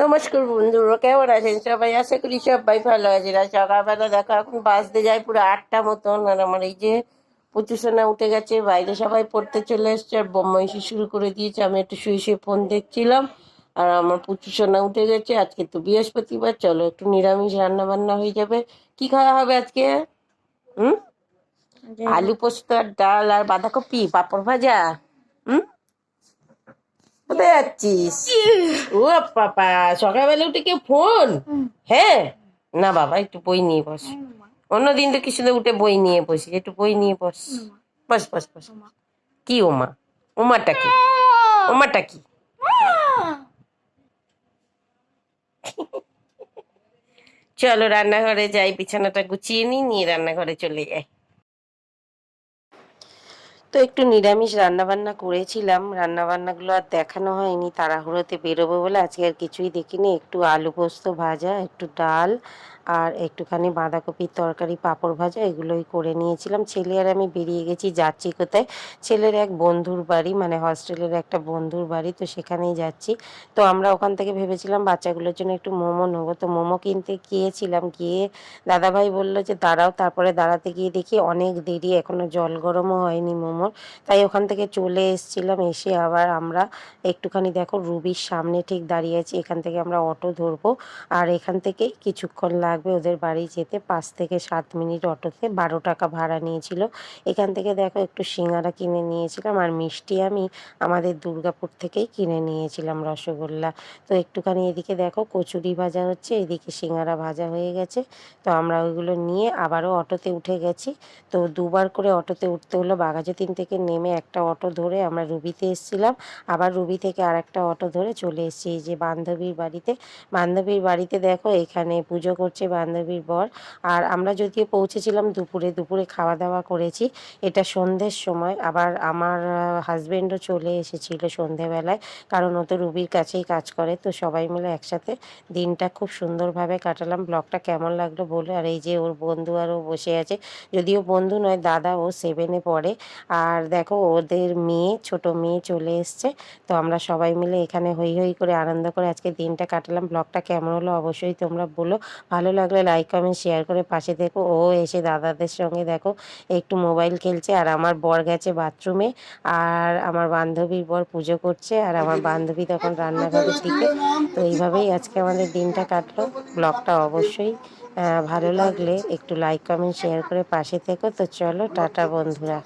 নমস্কার বন্ধুরা কেমন আছেন? সবাই আশা করি সবাই ভালো আছেন। আর সকালবেলা দেখো এখন বাজতে যায় পুরো আটটা মতন আর আমার এই যে প্রচুর সোনা উঠে গেছে বাইরে সবাই পড়তে চলে এসছে আর বম্মাইশি শুরু করে দিয়েছে। আমি একটু শুয়ে শুয়ে ফোন দেখছিলাম আর আমার প্রচুর সোনা উঠে গেছে। আজকে তো বৃহস্পতিবার চলো একটু নিরামিষ রান্না বান্না হয়ে যাবে। কি খাওয়া হবে আজকে? হুম? আলু পোস্ত আর ডাল আর বাঁধাকপি পাঁপড় ভাজা। হুম? কোথায় যাচ্ছিস? ও বাবা সকালবেলা উঠে কেউ ফোন? হ্যাঁ? না বাবা একটু বই নিয়ে বস। অন্যদিন তো কিছু উঠে বই নিয়ে বসি একটু বই নিয়ে বস। বস বস বস। কি ওমা ওমাটা কি? ওমাটা কি? চলো রান্নাঘরে যাই বিছানাটা গুছিয়ে নিই নিয়ে রান্নাঘরে চলে যাই। তো একটু নিরামিষ রান্নাবান্না করেছিলাম। রান্নাবান্নাগুলো আর দেখানো হয়নি। তাড়াহুড়োতে বেরোবো বলে আজকে আর কিছুই দেখিনি। একটু আলু পোস্ত ভাজা, একটু ডাল আর একটুখানি বাঁধাকপির তরকারি, পাঁপড় ভাজা এগুলোই করে নিয়েছিলাম। ছেলে আর আমি বেরিয়ে গেছি যাচ্ছি কোথায়? ছেলের এক বন্ধুর বাড়ি মানে হস্টেলের একটা বন্ধুর বাড়ি, তো সেখানেই যাচ্ছি। তো আমরা ওখান থেকে ভেবেছিলাম বাচ্চাগুলোর জন্য একটু মোমো নেব। তো মোমো কিনতে গিয়েছিলাম। গিয়ে দাদাভাই বলল যে, দাঁড়াও, তারপরে দাঁড়াতে গিয়ে দেখি অনেক দেরি। এখনও জল গরমও হয়নি মোমোর তাই ওখান থেকে চলে এসেছিলাম, এসে আবার আমরা একটুখানি দেখো রুবির সামনে ঠিক দাঁড়িয়ে আছি। এখান থেকে আমরা অটো ধরবো আর এখান থেকেই কিছুক্ষণ লাগবে ওদের বাড়ি যেতে। পাঁচ থেকে সাত মিনিট অটোতে বারো টাকা ভাড়া নিয়েছিল। এখান থেকে দেখো একটু সিঙ্গারা কিনে নিয়েছিলাম আর মিষ্টি আমি আমাদের দুর্গাপুর থেকেই কিনে নিয়েছিলাম রসগোল্লা। তো একটুখানি এদিকে দেখো কচুরি ভাজা হচ্ছে, এদিকে সিঙ্গারা ভাজা হয়ে গেছে। তো আমরা ওইগুলো নিয়ে আবারও অটোতে উঠে গেছি। তো দুবার করে অটোতে উঠতে হলো, বাঘাযতীন থেকে নেমে একটা অটো ধরে আমরা রুবিতে এসেছিলাম। আবার রুবি থেকে আর একটা অটো ধরে চলে এসেছি। এই যে বান্ধবীর বাড়িতে। বান্ধবীর বাড়িতে দেখো, এখানে পুজো করছে বান্ধবীর বর। আর আমরা যদিও পৌঁছেছিলাম দুপুরে দুপুরে খাওয়া দাওয়া করেছি। এটা সন্ধ্যের সময়। আবার আমার হাজব্যান্ডও চলে এসেছিল সন্ধেবেলায়। কারণ ও তো রুবির কাছেই কাজ করে। তো সবাই মিলে একসাথে দিনটা খুব সুন্দরভাবে কাটালাম। ব্লগটা কেমন লাগল বলে। আর এই যে ওর বন্ধু আরও বসে আছে। যদিও বন্ধু নয়, দাদা ও সেভেনে পড়ে। আর দেখো ওদের মেয়ে, ছোট মেয়ে চলে এসছে। তো আমরা সবাই মিলে এখানে হই হই করে আনন্দ করে আজকে দিনটা কাটালাম। ব্লগটা কেমন হলো অবশ্যই তোমরা বলো। ভালো লাগলে লাইক কমেন্ট শেয়ার করে পাশে দেখো ও এসে দাদাদের সঙ্গে দেখো, একটু মোবাইল খেলছে আর আমার বর গেছে বাথরুমে আর আমার বান্ধবীর বর পুজো করছে আর আমার বান্ধবী তখন রান্নাঘরের দিকে। তো এইভাবেই আজকে আমাদের দিনটা কাটলো। ব্লগটা অবশ্যই ভালো লাগলে একটু লাইক কমেন্ট শেয়ার করে পাশে থেকো। তো চলো, টাটা বন্ধুরা।